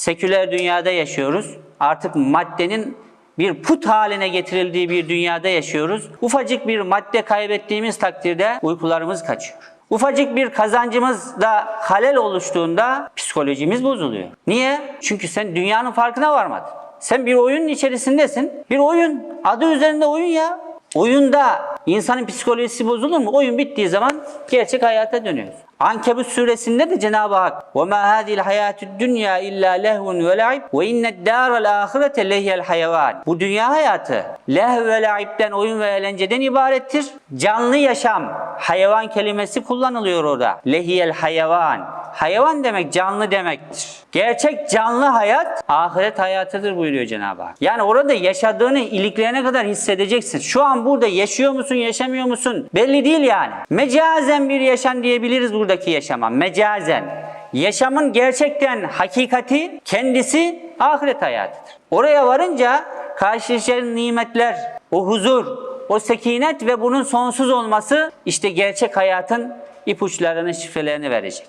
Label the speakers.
Speaker 1: Seküler dünyada yaşıyoruz. Artık maddenin bir put haline getirildiği bir dünyada yaşıyoruz. Ufacık bir madde kaybettiğimiz takdirde uykularımız kaçıyor. Ufacık bir kazancımız da halel oluştuğunda psikolojimiz bozuluyor. Niye? Çünkü sen dünyanın farkına varmadın. Sen bir oyunun içerisindesin. Bir oyun. Adı üzerinde oyun ya. Oyunda insanın psikolojisi bozulur mu? Oyun bittiği zaman gerçek hayata dönüyoruz. Ankebut suresinde de Cenab-ı Hak وَمَا هَذِي الْحَيَاتُ الدُّنْيَا اِلَّا لَهْوٌ وَلَعِبٌ وَاِنَّ الدَّارَ الْآخِرَةَ لَهِيَ الْحَيَوَانِ Bu dünya hayatı lehv ve laibden, oyun ve eğlenceden ibarettir. Canlı yaşam, hayvan kelimesi kullanılıyor orada. Lehiyel hayvan. Hayvan demek canlı demektir. Gerçek canlı hayat ahiret hayatıdır buyuruyor Cenab-ı Hak. Yani orada yaşadığını iliklerine kadar hissedeceksin. Şu an burada yaşıyor musun, yaşamıyor musun? Belli değil yani. Mecazen bir yaşam diyebiliriz buradaki yaşama. Mecazen. Yaşamın gerçekten hakikati kendisi ahiret hayatıdır. Oraya varınca karşılaşacağın nimetler, o huzur, o sekinet ve bunun sonsuz olması işte gerçek hayatın ipuçlarını, şifrelerini verecek.